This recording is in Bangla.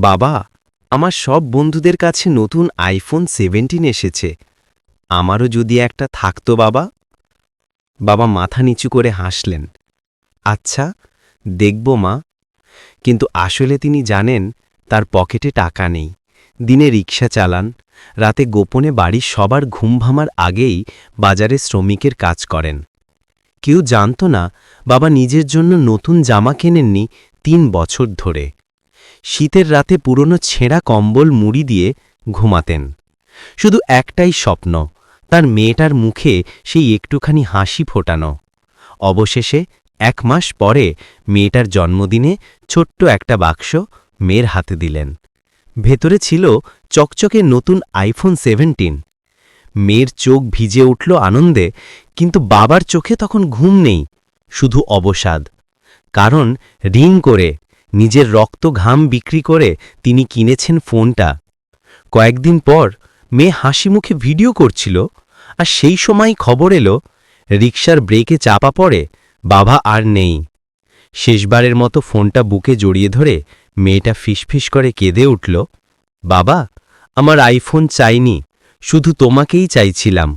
বাবা, আমার সব বন্ধুদের কাছে নতুন আইফোন সেভেন্টিন এসেছে। আমারও যদি একটা থাকতো বাবা। বাবা মাথা নিচু করে হাসলেন। আচ্ছা দেখব মা। কিন্তু আসলে তিনি জানেন, তার পকেটে টাকা নেই। দিনে রিক্সা চালান, রাতে গোপনে বাড়ির সবার ঘুম ভামার আগেই বাজারে শ্রমিকের কাজ করেন। কেউ জানত না, বাবা নিজের জন্য নতুন জামা কেনেননি তিন বছর ধরে। শীতের রাতে পুরনো ছেঁড়া কম্বল মুড়ি দিয়ে ঘুমাতেন। শুধু একটাই স্বপ্ন, তার মেয়েটার মুখে সেই একটুখানি হাসি ফোটানো। অবশেষে এক মাস পরে মেয়েটার জন্মদিনে ছোট্ট একটা বাক্স মেয়ের হাতে দিলেন। ভেতরে ছিল চকচকে নতুন আইফোন সেভেন্টিন। মেয়ের চোখ ভিজে উঠল আনন্দে, কিন্তু বাবার চোখে তখন ঘুম নেই, শুধু অবসাদ। কারণ ঋণ করে নিজের রক্ত ঘাম বিক্রি করে তিনি কিনেছেন ফোনটা। কয়েকদিন পর মেয়ে হাসি মুখে ভিডিও করছিল আর সেই সময় খবর এলো, রিকশার ব্রেকে চাপা পড়ে, বাবা আর নেই। শেষবারের মতো ফোনটা বুকে জড়িয়ে ধরে মেয়েটা ফিসফিস করে কেঁদে উঠল, বাবা, আমার আইফোন চাইনি, শুধু তোমাকেই চাইছিলাম।